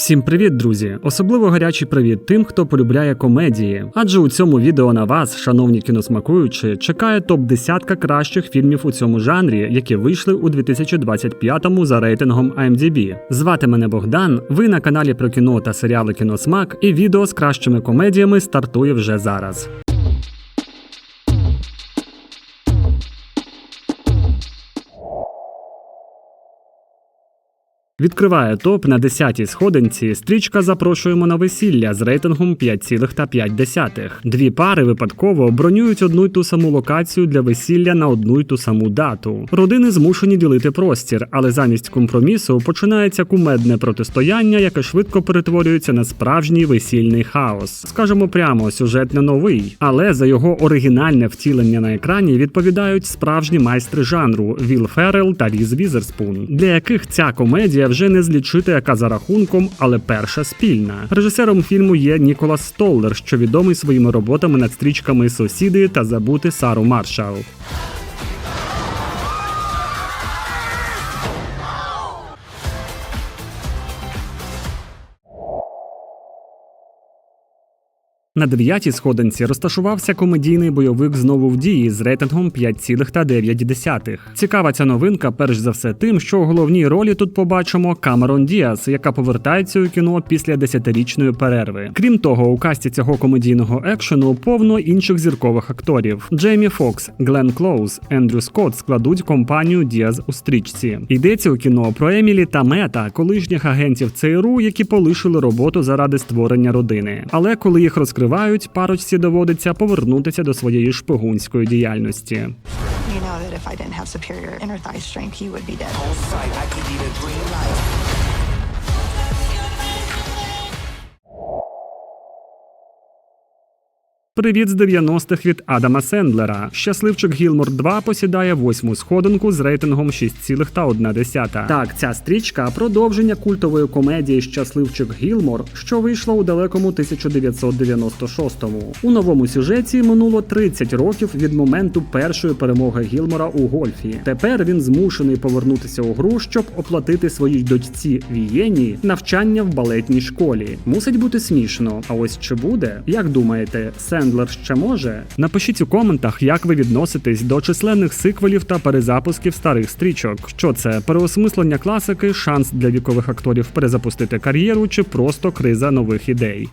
Всім привіт, друзі! Особливо гарячий привіт тим, хто полюбляє комедії. Адже у цьому відео на вас, шановні кіносмакуючі, чекає топ 10 кращих фільмів у цьому жанрі, які вийшли у 2025-му за рейтингом IMDb. Звати мене Богдан. Ви на каналі про кіно та серіали Кіносмак, і відео з кращими комедіями стартує вже зараз. Відкриває топ на 10-й сходинці. Стрічка запрошуємо на весілля з рейтингом 5,5. Дві пари випадково бронюють одну й ту саму локацію для весілля на одну й ту саму дату. Родини змушені ділити простір, але замість компромісу починається кумедне протистояння, яке швидко перетворюється на справжній весільний хаос. Скажемо прямо, сюжет не новий, але за його оригінальне втілення на екрані відповідають справжні майстри жанру Віл Феррел та Різ Візерспун, для яких ця комедія вже не злічити яка за рахунком, але перша спільна. Режисером фільму є Ніколас Столлер, що відомий своїми роботами над стрічками Сусіди та Забути Сару Маршал. На дев'ятій сходинці розташувався комедійний бойовик знову в дії з рейтингом 5,9. Цікава ця новинка, перш за все, тим, що у головній ролі тут побачимо Камерон Діас, яка повертається у кіно після десятирічної перерви. Крім того, у касті цього комедійного екшену повно інших зіркових акторів: Джеймі Фокс, Глен Клоуз, Ендрю Скотт складуть компанію Діаз у стрічці. Йдеться у кіно про Емілі та Мета, колишніх агентів ЦРУ, які полишили роботу заради створення родини. Але коли їх розкривають, парочці доводиться повернутися до своєї шпигунської діяльності. You know that if I didn't have superior inner thigh strength, you would be dead. Привіт з 90-х від Адама Сендлера. Щасливчик Гілмор 2 посідає восьму сходинку з рейтингом 6,1. Так, ця стрічка продовження культової комедії Щасливчик Гілмор, що вийшла у далекому 1996-му. У новому сюжеті минуло 30 років від моменту першої перемоги Гілмора у гольфі. Тепер він змушений повернутися у гру, щоб оплатити своїй дочці Вієні навчання в балетній школі. Мусить бути смішно. А ось чи буде? Як думаєте, Сендлер ще може? Напишіть у коментах, як ви відноситесь до численних сиквелів та перезапусків старих стрічок. Що це переосмислення класики, шанс для вікових акторів перезапустити кар'єру чи просто криза нових ідей.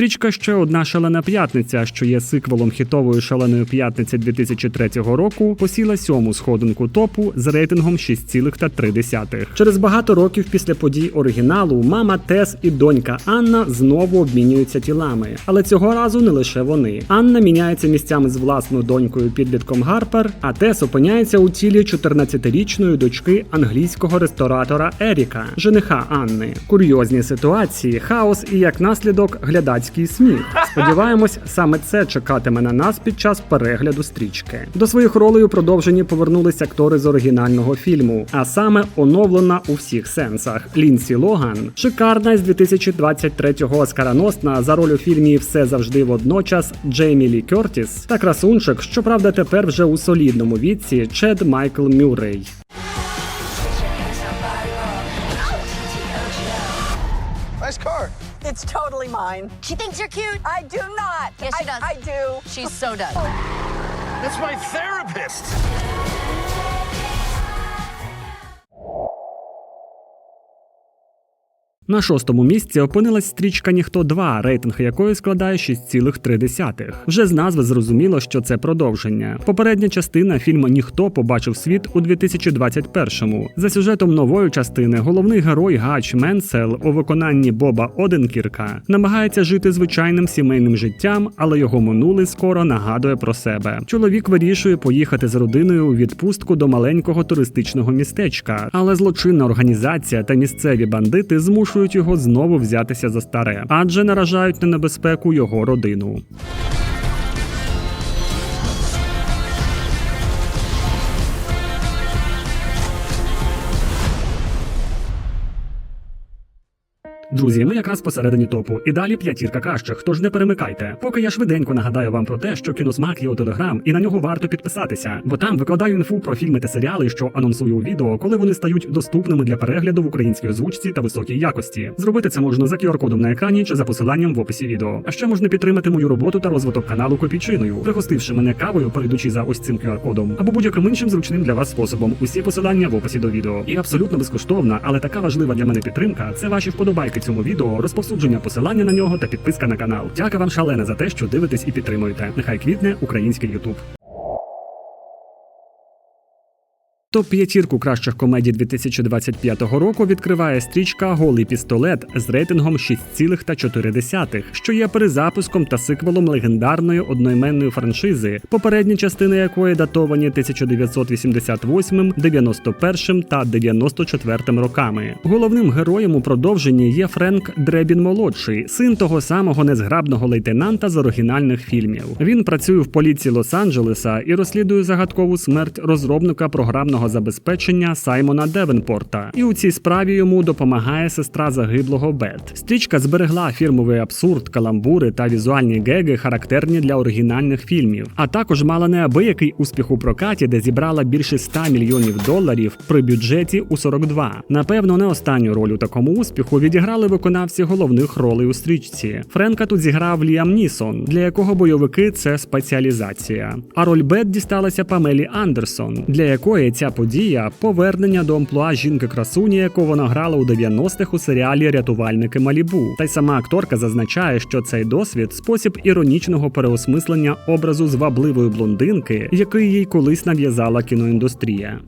Стрічка ще одна шалена п'ятниця, що є сиквелом хітової шаленої п'ятниці 2003 року, посіла сьому сходинку топу з рейтингом 6,3. Через багато років після подій оригіналу мама Тес і донька Анна знову обмінюються тілами. Але цього разу не лише вони. Анна міняється місцями з власною донькою підлітком Гарпер, а Тес опиняється у тілі 14-річної дочки англійського ресторатора Еріка, жениха Анни. Курйозні ситуації, хаос і як наслідок глядацький сміх. Сподіваємось, саме це чекатиме на нас під час перегляду стрічки. До своїх ролей у продовженні повернулись актори з оригінального фільму, а саме оновлена у всіх сенсах. Лінсі Логан, шикарна з 2023-го оскароносна за роль у фільмі Все завжди водночас Джеймі Лі Кертіс та красунчик, щоправда, тепер вже у солідному віці Чед Майкл Мюррей. It's totally mine. She thinks you're cute. I do not. Yes, she I, does. I do. She so does. That's my therapist. На шостому місці опинилась стрічка Ніхто 2, рейтинг якої складає 6,3. Вже з назви зрозуміло, що це продовження. Попередня частина фільму Ніхто побачив світ у 2021-му. За сюжетом нової частини головний герой Гач Менсел у виконанні Боба Оденкірка намагається жити звичайним сімейним життям, але його минуле скоро нагадує про себе. Чоловік вирішує поїхати з родиною у відпустку до маленького туристичного містечка, але злочинна організація та місцеві бандити змушують його знову взятися за старе, адже наражають на небезпеку його родину. Друзі, ми якраз посередині топу. І далі п'ятірка кращих, тож не перемикайте. Поки я швиденько нагадаю вам про те, що кіносмак є у телеграм, і на нього варто підписатися, бо там викладаю інфу про фільми та серіали, що анонсую у відео, коли вони стають доступними для перегляду в українській озвучці та високій якості. Зробити це можна за QR-кодом на екрані чи за посиланням в описі відео. А ще можна підтримати мою роботу та розвиток каналу копійчиною, пригостивши мене кавою, перейдучи за ось цим QR-кодом, або будь-яким іншим зручним для вас способом. Усі посилання в описі до відео. І абсолютно безкоштовна, але така важлива для мене підтримка це ваші вподобайки цьому відео, розповсюдження посилання на нього та підписка на канал. Дяка вам шалена за те, що дивитесь і підтримуєте. Нехай квітне український Ютуб. Топ п'ятірку кращих комедій 2025 року відкриває стрічка Голий пістолет з рейтингом 6,4, що є перезапуском та сиквелом легендарної одноіменної франшизи, попередні частини якої датовані 1988, 91 та 94 роками. Головним героєм у продовженні є Френк Дребін молодший, син того самого незграбного лейтенанта з оригінальних фільмів. Він працює в поліції Лос-Анджелеса і розслідує загадкову смерть розробника програмного забезпечення Саймона Девенпорта. І у цій справі йому допомагає сестра загиблого Бет. Стрічка зберегла фірмовий абсурд, каламбури та візуальні геги, характерні для оригінальних фільмів, а також мала неабиякий успіх у прокаті, де зібрала більше 100 мільйонів доларів при бюджеті у 42. Напевно, не останню роль у такому успіху відіграли виконавці головних ролей у стрічці. Френка тут зіграв Ліам Нісон, для якого бойовики це спеціалізація. А роль Бет дісталася Памелі Андерсон, для якої ця подія повернення до амплуа жінки красуні, яку вона грала у 90-х у серіалі Рятувальники Малібу. Та й сама акторка зазначає, що цей досвід спосіб іронічного переосмислення образу звабливої блондинки, який їй колись нав'язала кіноіндустрія.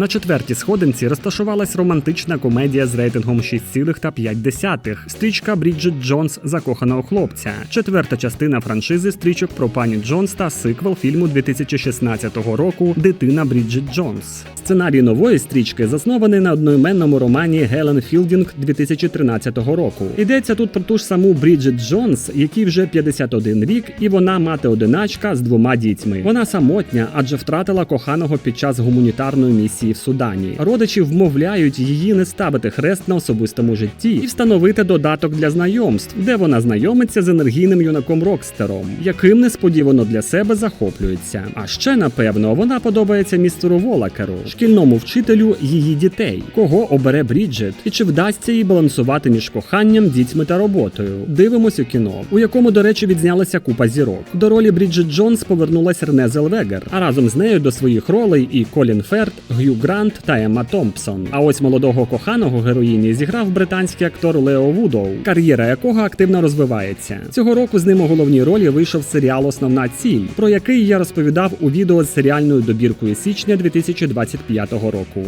На четвертій сходинці розташувалась романтична комедія з рейтингом 6,5. Стрічка Бріджит Джонс Закоханого хлопця. Четверта частина франшизи стрічок про пані Джонс та сиквел фільму 2016 року Дитина Бріджит Джонс. Сценарій нової стрічки заснований на одноіменному романі Гелен Філдінг 2013 року. Йдеться тут про ту ж саму Бріджит Джонс, якій вже 51 рік, і вона мати одиначка з двома дітьми. Вона самотня, адже втратила коханого під час гуманітарної місії в Судані. Родичі вмовляють її не ставити хрест на особистому житті і встановити додаток для знайомств, де вона знайомиться з енергійним юнаком Рокстером, яким несподівано для себе захоплюється. А ще напевно вона подобається містеру Волакеру, шкільному вчителю її дітей, кого обере Бріджит, і чи вдасться їй балансувати між коханням, дітьми та роботою. Дивимось у кіно, у якому, до речі, відзнялася купа зірок. До ролі Бріджит Джонс повернулась Рене Зелвегер, а разом з нею до своїх ролей і Колін Ферт, Г'ю Грант та Емма Томпсон. А ось молодого коханого героїні зіграв британський актор Лео Вудоу, кар'єра якого активно розвивається. Цього року з ним у головній ролі вийшов серіал Основна ціль, про який я розповідав у відео з серіальною добіркою січня 2025 року.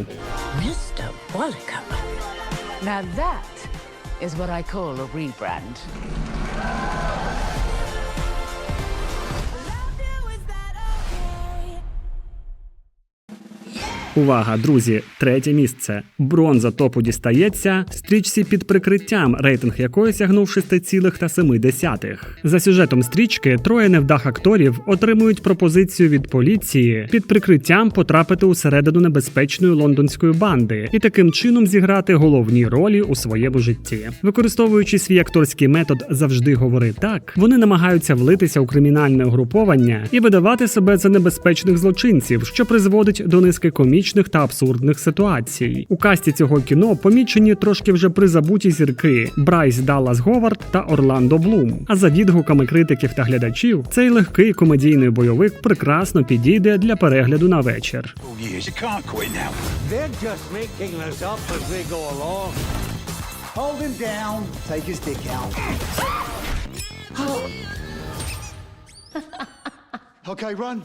Now that is what I call a rebrand. Увага, друзі! Третє місце. Бронза топу дістається стрічці під прикриттям, рейтинг якої сягнув 6,7. За сюжетом стрічки троє невдах акторів отримують пропозицію від поліції під прикриттям потрапити усередину небезпечної лондонської банди і таким чином зіграти головні ролі у своєму житті. Використовуючи свій акторський метод завжди говори так, вони намагаються влитися у кримінальне угруповання і видавати себе за небезпечних злочинців, що призводить до низки комічних та абсурдних ситуацій. У касті цього кіно помічені трошки вже призабуті зірки Брайс Даллас Говард та Орландо Блум. А за відгуками критиків та глядачів, цей легкий комедійний бойовик прекрасно підійде для перегляду на вечір. Oh. Hold him down. Take his dick out. okay, run.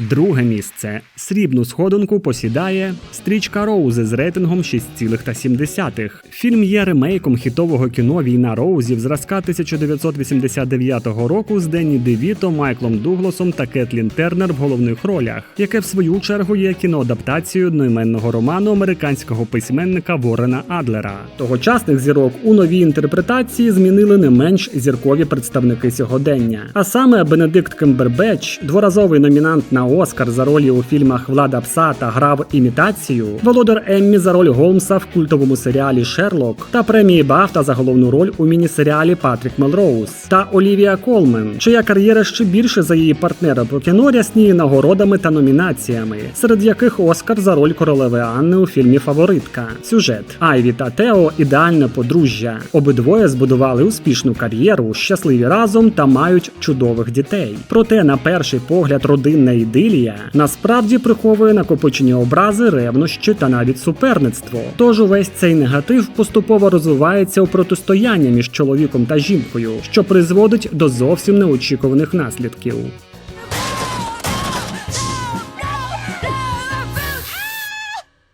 Друге місце. Срібну сходинку посідає стрічка Роузи з рейтингом 6,7. Фільм є ремейком хітового кіно Війна Роузів зразка 1989 року з Денні Девіто, Майклом Дугласом та Кетлін Тернер в головних ролях, яке в свою чергу є кіноадаптацією одноіменного роману американського письменника Ворена Адлера. Тогочасних зірок у новій інтерпретації змінили не менш зіркові представники сьогодення. А саме Бенедикт Кембербеч, дворазовий номінант на Оскар за ролі у фільмах Влада Пса та грав імітацію, володар Еммі за роль Голмса в культовому серіалі Шерлок та премії Бафта за головну роль у міні-серіалі Патрік Мелроуз та Олівія Колмен, чия кар'єра ще більше за її партнера по кіно рясніє нагородами та номінаціями, серед яких Оскар за роль королеви Анни у фільмі Фаворитка. Сюжет Айві та Тео ідеальне подружжя. Обидвоє збудували успішну кар'єру, щасливі разом та мають чудових дітей. Проте, на перший погляд, родинна ідилія насправді приховує накопичені образи, ревнощі та навіть суперництво. Тож увесь цей негатив поступово розвивається у протистояння між чоловіком та жінкою, що призводить до зовсім неочікуваних наслідків.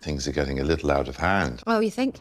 Things are getting a little out of hand. Oh, you think?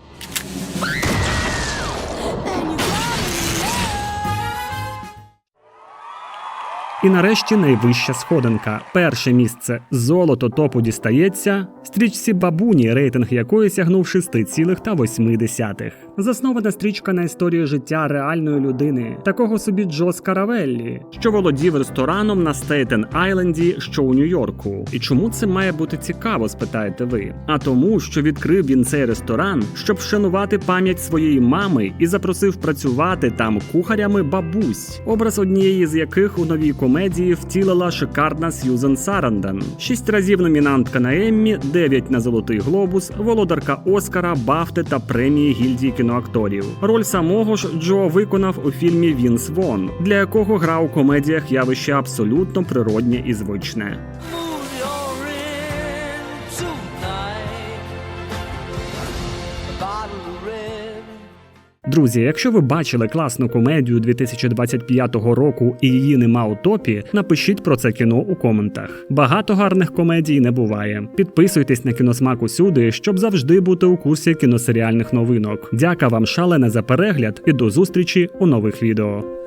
І нарешті найвища сходинка. Перше місце золото топу дістається стрічці бабуні, рейтинг якої сягнув 6,8. Заснована стрічка на історії життя реальної людини, такого собі Джо Скаравеллі, що володів рестораном на Стейтен Айленді, що у Нью-Йорку. І чому це має бути цікаво, спитаєте ви? А тому, що відкрив він цей ресторан, щоб вшанувати пам'ять своєї мами і запросив працювати там кухарями бабусь, образ однієї з яких у новій комедії втілила шикарна Сьюзен Саранден. Шість разів номінантка на Еммі, дев'ять на Золотий Глобус, володарка Оскара, Бафти та премії гільдії кіноакторів. Роль самого ж Джо виконав у фільмі Вінс Вон, для якого гра у комедіях явище абсолютно природнє і звичне. Друзі, якщо ви бачили класну комедію 2025 року і її нема у топі, напишіть про це кіно у коментах. Багато гарних комедій не буває. Підписуйтесь на кіносмак усюди, щоб завжди бути у курсі кіносеріальних новинок. Дяка вам шалене за перегляд і до зустрічі у нових відео.